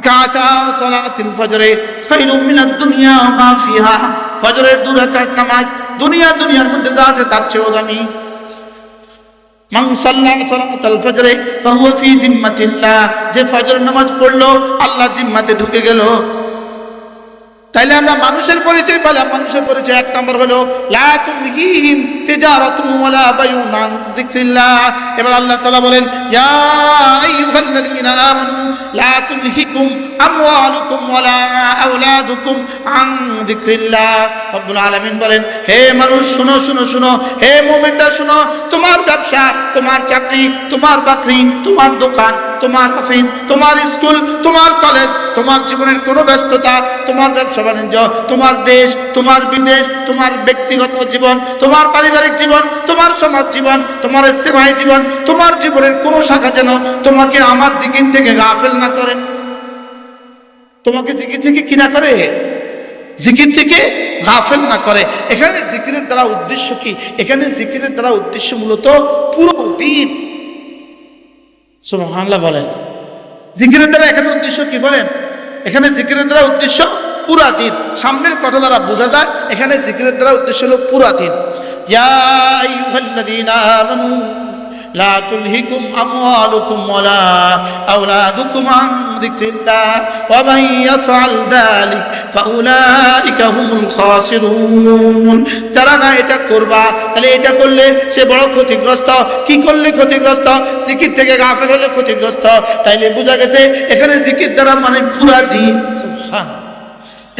রাকাতা সালাতিল ফজরে খায়রুম মিনাদ দুনিয়া মা ফিহা। ফজরের দু রাকাত নামাজ দুনিয়া দুনিয়ার মধ্যে যা আছে তার চেয়েও দামি। মান সাল্লা সালাতাল ফজরে ফাহুয়া ফি জিম্মাতিল্লাহ। যে ফজর নামাজ পড়ল আল্লাহর জিম্মাতে ঢুকে গেল। তাইলে আমরা মানুষের পরিচয় পেলাম। মানুষের পরিচয় এক নম্বর হলো এবার আল্লাহ বলেন আমওয়ালুকুম ওয়ালা আওলাদুকুম আন যিকরিল্লাহ। রব্বুল আলামিন বলেন, হে মানুষ, শুনো শুনো শুনো। হে মুমিনরা, শুনো। তোমার ব্যবসা, তোমার চাকরি, তোমার বাকরি, তোমার দোকান, তোমার অফিস, তোমার স্কুল, তোমার কলেজ, তোমার জীবনের কোনো ব্যস্ততা, তোমার ব্যবসা বাণিজ্য, তোমার দেশ, তোমার বিদেশ, তোমার ব্যক্তিগত জীবন, তোমার পারিবারিক জীবন, তোমার সমাজ জীবন, তোমার ইস্তেমায়ী জীবন, তোমার জীবনের কোনো শাখা যেন তোমাকে আমার জিকির থেকে গাফেল না করে। তোমাকে জিকির থেকে কি না করে? জিকির থেকে গাফেল না করে। এখানে জিকিরের দ্বারা উদ্দেশ্য কি? এখানে জিকিরের দ্বারা উদ্দেশ্য মূলত পুরো দিন। সুবহানাল্লাহ বলেন। জিকিরের দ্বারা এখানে উদ্দেশ্য কি বলেন? এখানে জিকিরের দ্বারা উদ্দেশ্য পুরা দিন। সামনের কথা দ্বারা বোঝা যায়, এখানে জিকিরের দ্বারা উদ্দেশ্য হলো পুরা দিন। ইয়া আইয়ুহাল্লাযীনা আমানু لا تلهكم أموالكم ولا أولادكم عن ذكر الله ومن يفعل ذلك فأولئك هم الخاسرون যারা না এটা করবা তাহলে এটা করলে সে বড় ক্ষতিগ্রস্ত কি করলে ক্ষতিগ্রস্ত জিকির থেকে গাফেল হলে ক্ষতিগ্রস্ত তাইলে বোঝা গেছে এখানে জিকির দ্বারা মানে পুরা দিন সুবহান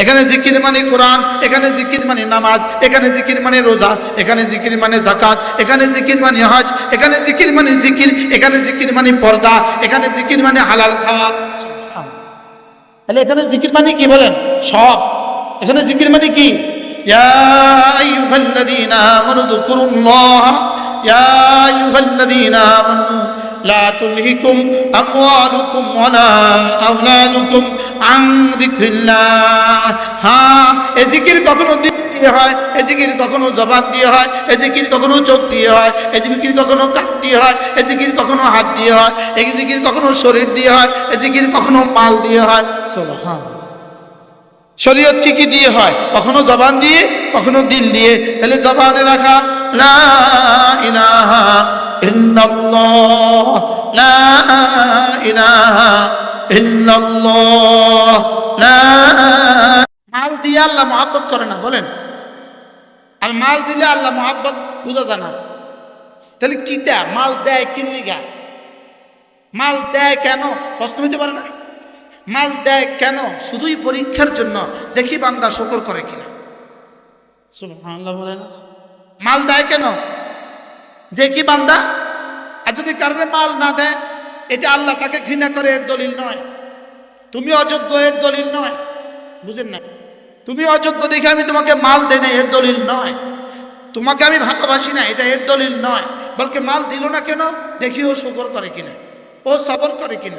এখানে জিকির মানে কোরআন এখানে জিকির মানে নামাজ এখানে জিকির মানে রোজা এখানে জিকির মানে জাকাত এখানে জিকির মানে হজ এখানে জিকির মানে জিকির এখানে জিকির মানে পর্দা এখানে জিকির মানে হালাল খাওয়া তাহলে এখানে জিকির মানে কি বলেন সব এখানে জিকির মানে কি ইয়া আইয়ুহাল্লাযীনা আমানু যকুরুল্লাহ ইয়া আইয়ুহাল্লাযীনা আমানু لا تلهكم أموالكم ولا أولادكم عن ذكر الله হ্যাঁ এ জিকির কখনো দিল দিয়ে হয় এ জিকির কখনো জবান দিয়ে হয় এ জিকির কখনো চোখ দিয়ে হয় এ জিকির কখনো কান দিয়ে হয় এ জিকির কখনো হাত দিয়ে হয় এ জিকির কখনো শরীর দিয়ে হয় এ জিকির কখনো মাল দিয়ে হয় সুবহান শরীয়ত কি কি দিয়ে হয় কখনো জবান দিয়ে কখনো দিল দিয়ে তাহলে জবানে রাখা মাল দিয়ে আল্লাহ মহাব্বত করে না বলেন। আর মাল দিলে আল্লাহ মহাব্বত বোঝা যায় না। তাহলে কিটা? মাল দেয় কিনলিগা মাল দেয় কেন? প্রশ্ন হইতে পারে না। মাল দেয় কেন? শুধুই পরীক্ষার জন্য। দেখি বান্দা শকর করে কিনা। বলে না মাল দেয় কেন? যে কি বান্দা? আর যদি কারণে মাল না দেয়, এটা আল্লাহ তাকে ঘৃণা করে এর দলিল নয়। তুমি অযোগ্য, এর দলিল নয়। বুঝেন না? তুমি অযোগ্য দেখে আমি তোমাকে মাল দেই এর দলিল নয়। তোমাকে আমি ভালোবাসি না, এটা এর দলিল নয়। বলকে মাল দিল না কেন? দেখি ও শকর করে কিনা। ও সবর করে কিনা।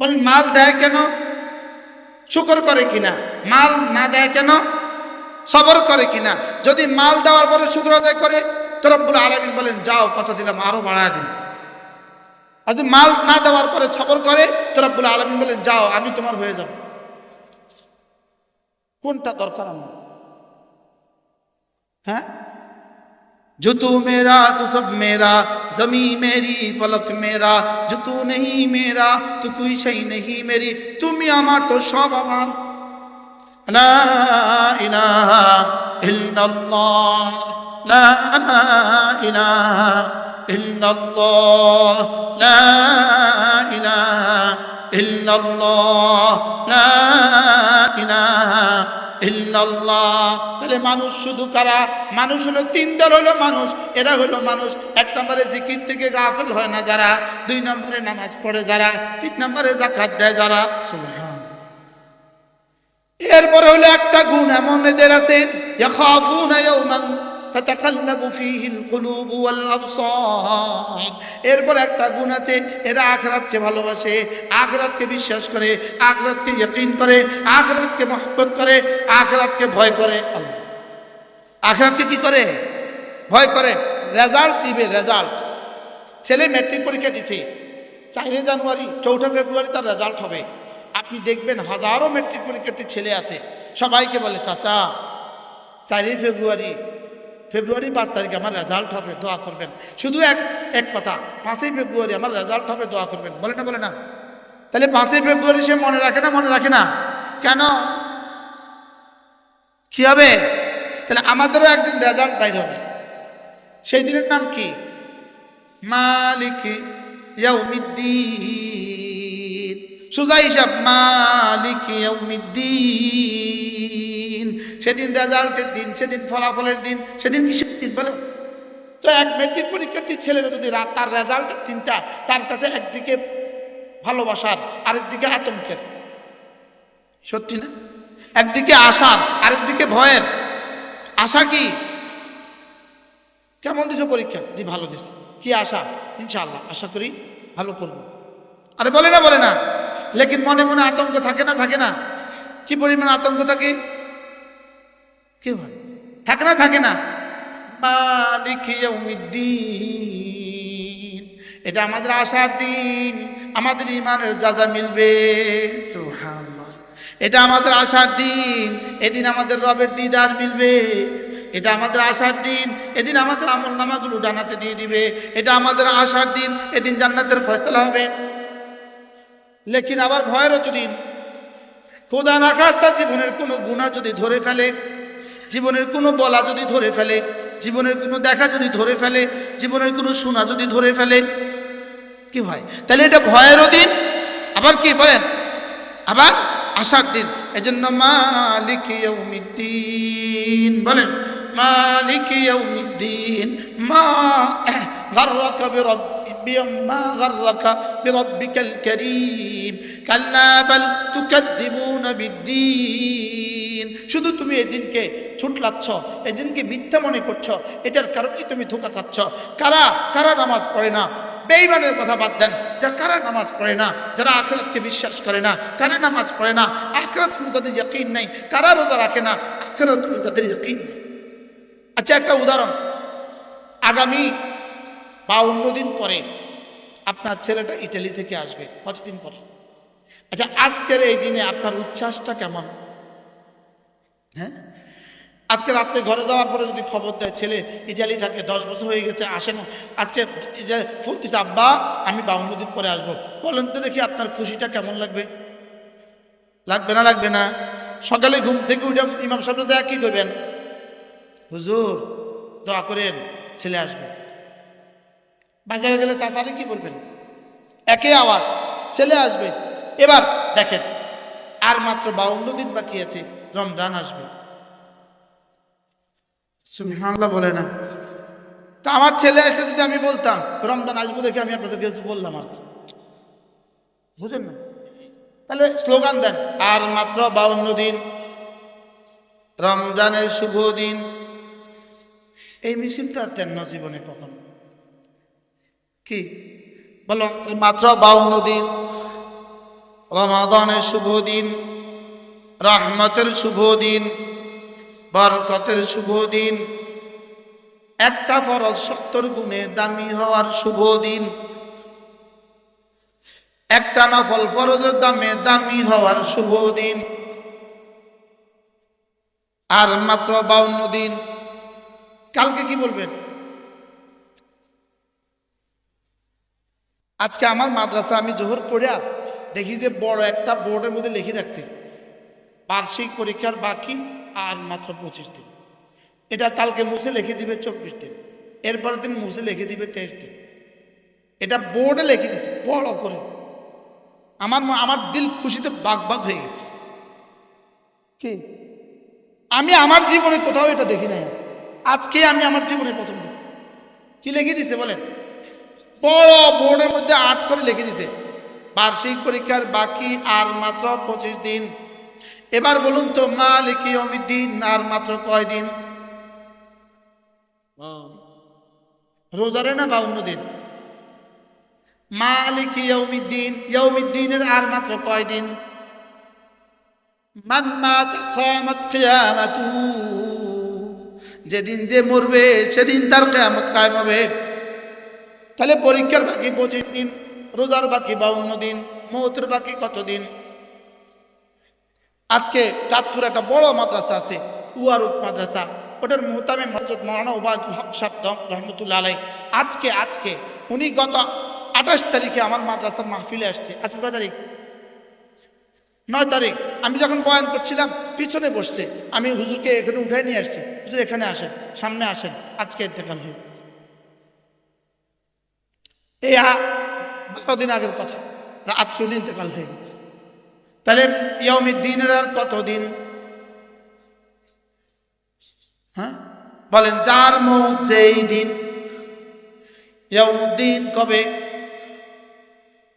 বলে মাল দেয় কেন? শুকর করে কিনা। মাল না দেয় কেন? সবর করে কিনা। যদি মাল দেওয়ার পরে শুক্র আদায় করে তো রব্বুল আলমিন বলেন যাও কথা দিলাম আরো বাড়ায় দিন আর যদি মাল না দেওয়ার পরে সবর করে তো রব্বুল আলমিন বলেন যাও আমি তোমার হয়ে যাব কোনটা দরকার আমার হ্যাঁ जो तू मेरा तो सब मेरा जमी मेरी फलक मेरा जो तू नहीं मेरा तो कोई सही नहीं मेरी তুমি আমার তো সব আমার লা ইলাহা ইল্লাল্লাহ লা ইলাহা ইল্লাল্লাহ, লা ইলাহা ইল্লাল্লাহ, লা ইলাহা ইল্লাল্লাহ। তাহলে মানুষ শুধু কারা? মানুষ হলো তিন দল হলো মানুষ, এরা হলো মানুষ। এক নম্বরে জিকির থেকে গাফেল হয় না যারা, দুই নম্বরে নামাজ পড়ে যারা, তিন নম্বরে জাকাত দেয় যারা। এরপরে হলো একটা গুণ, এমন এদের আছে তাতাকাল্লাবু ফীহিল কুলুবু ওয়াল আবসার। এরপর একটা গুণ আছে, এরা আখরাতকে ভালোবাসে, আখরাতকে বিশ্বাস করে, আখরাতকে ইয়াকিন করে, আখরাতকে মহব্বত করে, আখরাতকে ভয় করে আখরাতকে কি করে? ভয় করে। রেজাল্ট দিবে, রেজাল্ট। ছেলে ম্যাট্রিক পরীক্ষা দিছে চারে জানুয়ারি, চৌঠা ফেব্রুয়ারি তার রেজাল্ট হবে। আপনি দেখবেন হাজারো মেট্রিক পরীক্ষার্থী ছেলে আছে, সবাইকে বলে, চাচা, চারই ফেব্রুয়ারি ফেব্রুয়ারি পাঁচ তারিখে আমার রেজাল্ট হবে, দোয়া করবেন। শুধু এক এক কথা, পাঁচই ফেব্রুয়ারি আমার রেজাল্ট হবে, দোয়া করবেন। বলে না বলে না। তাহলে পাঁচই ফেব্রুয়ারি সে মনে রাখে না, মনে রাখে না? কেন? কি হবে? তাহলে আমাদেরও একদিন রেজাল্ট বাইর হবে। সেই দিনের নাম কি? মালিক ইয়াউমিদ্দিন। সোজা হিসাব মালিক সেদিন রেজাল্টের দিন, সেদিন ফলাফলের দিন, সেদিন কিসের দিন বলো? তো এক মেট্রিক পরীক্ষার্থী ছেলেরা যদি রাত তার রেজাল্টের দিনটা তার কাছে একদিকে ভালোবাসার, আরেকদিকে আতঙ্কের। সত্যি না? একদিকে আশার, আরেকদিকে ভয়ের। আশা কি? কেমন দিছো পরীক্ষা? জি, ভালো দিছে। কি আশা? ইনশাআল্লাহ, আশা করি ভালো করব। আরে বলে না বলে না। লেকিন মনে মনে আতঙ্ক থাকে না থাকে না। কি পরিমাণ আতঙ্ক থাকে? কি হয়? থাকে না থাকে না। এটা আমাদের আশার দিন, আমাদের ইমানের যাজা মিলবে এটা আমাদের আশার দিন, এদিন আমাদের রবের দিদার মিলবে। এটা আমাদের আশার দিন, এদিন আমাদের আমল নামাগুলো ডানাতে দিয়ে দিবে। এটা আমাদের আশার দিন, এদিন জান্নাতের ফয়সলা হবে। লেকিন আবার ভয়েরও তো দিন খোদা না খাস্তা জীবনের কোনো গুণা যদি ধরে ফেলে জীবনের কোনো বলা যদি ধরে ফেলে, জীবনের কোনো দেখা যদি ধরে ফেলে, জীবনের কোনো শোনা যদি ধরে ফেলে, কি হয় তাহলে এটা ভয়েরও দিন, আবার কি বলেন? আবার আসার দিন। এজন্য মালিক ইয়াউমিদ্দিন বলেন মালিক ইয়াউমিদ্দিন মা غرك برب ما غرك بربك الكريم كلا بل تكذبون بالدين শুধু তুমি এদিনকে ছুটলাচ্ছ এদিনকে মিথ্যা মনে করছো এটার কারণেই তুমি ধোকা খাচ্ছ কারা কারা নামাজ পড়ে না বেঈমানের কথা বাদ দেন যা কারা নামাজ পড়ে না যারা আখেরাতকে বিশ্বাস করে না কারা নামাজ পড়ে না আখেরাত তুমি যাদের ইয়কিন নেই কারা রোজা রাখে না আখেরাত তুমি যাদের ইয়কিন নেই আচ্ছা একটা উদাহরণ। আগামী বাউন্ন দিন পরে আপনার ছেলেটা ইটালি থেকে আসবে, কতদিন পরে? আচ্ছা আজকের এই দিনে আপনার উচ্ছ্বাসটা কেমন? হ্যাঁ? আজকে রাত্রে ঘরে যাওয়ার পরে যদি খবর দেয়, ছেলে ইটালি থাকে, দশ বছর হয়ে গেছে, আসে না। আজকে ফোন দিছে, আব্বা, আমি বাউন্ন দিন পরে আসব। বলেন তো দেখি আপনার খুশিটা কেমন লাগবে? লাগবে না লাগবে না? সকালে ঘুম থেকে উঠে ইমাম সাহেব যা কী করবেন? হুজুর, দোয়া করেন, ছেলে আসবে। বাজারে গেলে চাষারে কি বলবেন? একে আওয়াজ, ছেলে আসবে। এবার দেখেন, আর মাত্র বাউন্ন দিন বাকি আছে, রমজান আসবে। সুবহানাল্লাহ বলে না। তা আমার ছেলে এসে যদি আমি বলতাম, রমজান আসব দেখে আমি আপনাদেরকে কিছু বললাম আর কি। বুঝলেন না? তাহলে স্লোগান দেন, আর মাত্র বাউন্ন দিন, রমজানের শুভ দিন। এই মিছিল তো আর দেন না জীবনে কখন। কি? বলো মাত্র বাউন্ন দিন, রমাদানের শুভ দিন, রাহমতের শুভ দিন, বরকতের শুভ দিন, একটা ফরজ সত্তর গুণে দামি হওয়ার শুভ দিন, একটা নফল ফরজের দামে দামি হওয়ার শুভ দিন, আর মাত্র বাউন্ন দিন কালকে কি বলবেন? আজকে আমার মাদ্রাসা আমি জোহর পড়িয়া দেখি যে বড় একটা বোর্ডের মধ্যে লিখে রাখছি বার্ষিক পরীক্ষার বাকি আর মাত্র পঁচিশ দিন। এটা কালকে মুছে লিখে দিবে চব্বিশ দিন এরপরের দিন মুছে লিখে দিবে তেইশ দিন। এটা বোর্ডে লিখে দিচ্ছে বড় করে। আমার আমার দিল খুশিতে বাঘ বাগ হয়ে গেছে। কি? আমি আমার জীবনে কোথাও এটা দেখি নাই। আজকে আমি আমার জীবনে প্রথম কি লিখে দিছে বলেন? বড় বোর্ডের মধ্যে আট করে লিখে দিছে। বার্ষিক পরীক্ষার বাকি আর মাত্র পঁচিশ দিন। এবার বলুন তো মালিকি দিন আর মাত্র কয় দিন? রোজারে না বাউন্ন দিন? মালিক ইয়ৌমিদ্দিন ইয়ৌমিদ্দিনের আর মাত্র কয় দিন? মান মাত কিয়ামত। যেদিন যে মরবে, সেদিন তার কিয়ামত কায়েম হবে। তাহলে পরীক্ষার বাকি পঁচিশ দিন, রোজার বাকি বাউন্ন দিন, মৌতের বাকি কত দিন? আজকে চাঁদপুর একটা বড় মাদ্রাসা আছে উয়ারুদ মাদ্রাসা। ওটার মোহতামে মসজিদ মৌলানা ওবায়দুল হক সাহেব রহমতুল্লাহ আলাই আজকে আজকে, উনি গত আঠাশ তারিখে আমার মাদ্রাসার মাহফিলে আসছে। আজকে কয় তারিখ? নয় তারিখ। আমি যখন বয়ান করছিলাম, পিছনে বসছে। আমি হুজুরকে এখানে উঠাই নিয়ে আসছি। হুজুর, এখানে আসেন, সামনে আসেন। আজকে ইন্তেকাল হয়ে গেছে। এই বারো দিন আগের কথা। আজকে উনি ইন্তেকাল হয়ে গেছে। তাহলে ইয়মির দিনের আর কতদিন? হ্যাঁ? বলেন, যার মৌত যেই দিন। ইয়মুদ্দিন কবে?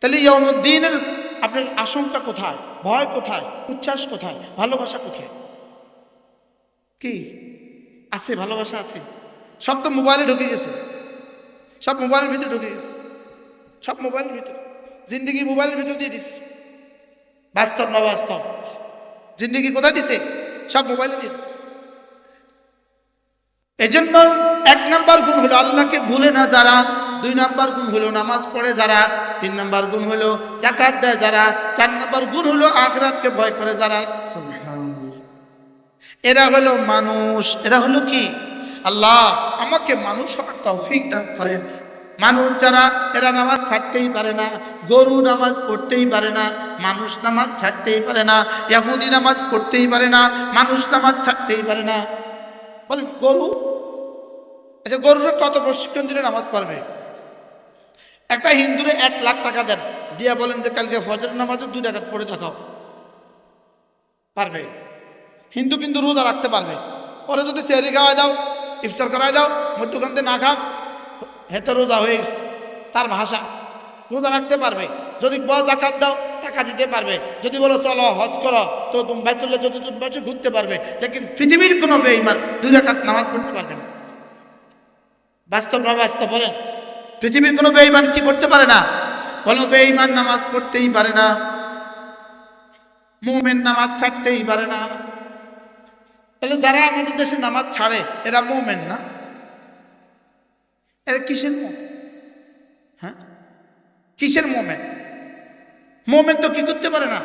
তাহলে ইয়মুদ্দিনের আপনার আশঙ্কা কোথায়? ভয় কোথায়? উচ্ছ্বাস কোথায়? ভালোবাসা কোথায়? কি? আছে, ভালোবাসা আছে। সব তো মোবাইলে ঢুকে গেছে। সব মোবাইলের ভিতরে ঢুকে গেছে। সব মোবাইলের ভিতরে। জিন্দগি মোবাইলের ভিতরে দিয়ে দিছে। বাস্তব না বাস্তব? জিন্দগি কোথায় দিছে? সব মোবাইলে দিয়েছে এজন্য এক নাম্বার গুণ হলো আল্লাহকে ভুলে না যারা দুই নাম্বার গুণ হলো নামাজ পড়ে যারা, তিন নাম্বার গুণ হলো জাকাত দেয় যারা, চার নাম্বার গুণ হলো আখরাতকে ভয় করে যারা। এরা হলো মানুষ। এরা হলো কি? আল্লাহ আমাকে মানুষ হওয়ার তৌফিক দান করেন। মানুষ যারা, এরা নামাজ ছাড়তেই পারে না, গরু নামাজ পড়তেই পারে না, মানুষ নামাজ ছাড়তেই পারে না ইয়াহুদি নামাজ পড়তেই পারে না, মানুষ নামাজ ছাড়তেই পারে না। বলেন, গরু? আচ্ছা গরুরা কত প্রশিক্ষণ দিলে নামাজ পারবে একটা হিন্দুরে এক লাখ টাকা দেন, দিয়া বলেন যে কালকে ফজর নামাজে দুই টাকা পড়ে থাকাও। পারবে? হিন্দু কিন্তু রোজা রাখতে পারবে। পরে যদি সেহরি খাওয়াই দাও, ইফতার করাই দাও, মধ্যখান্তে না খাক হেতে রোজা হয়ে তার ভাষা। রোজা রাখতে পারবে। যদি বড় জাকাত দাও, টাকা দিতে পারবে। যদি বলো, চলো, হজ করো, তো তুমি বাইতুল্লাহ যত তুমি বছর ঘুরতে পারবে। লেকিন পৃথিবীর কোনো বেঈমান দুই রাকাত নামাজ পড়তে পারবে না। বাস্তব না বাস্তব বলেন? পৃথিবীর কোনো বেঈমান কি করতে পারে না? বলো, বেঈমান নামাজ পড়তেই পারে না। মোমেন নামাজ ছাড়তেই পারে না। তাহলে যারা আমাদের দেশে নামাজ ছাড়ে, এরা মোমেন না? এরা কিসের মোমেন? হ্যাঁ? কিসের মোমেন? মোমেন তো কি করতে পারে না?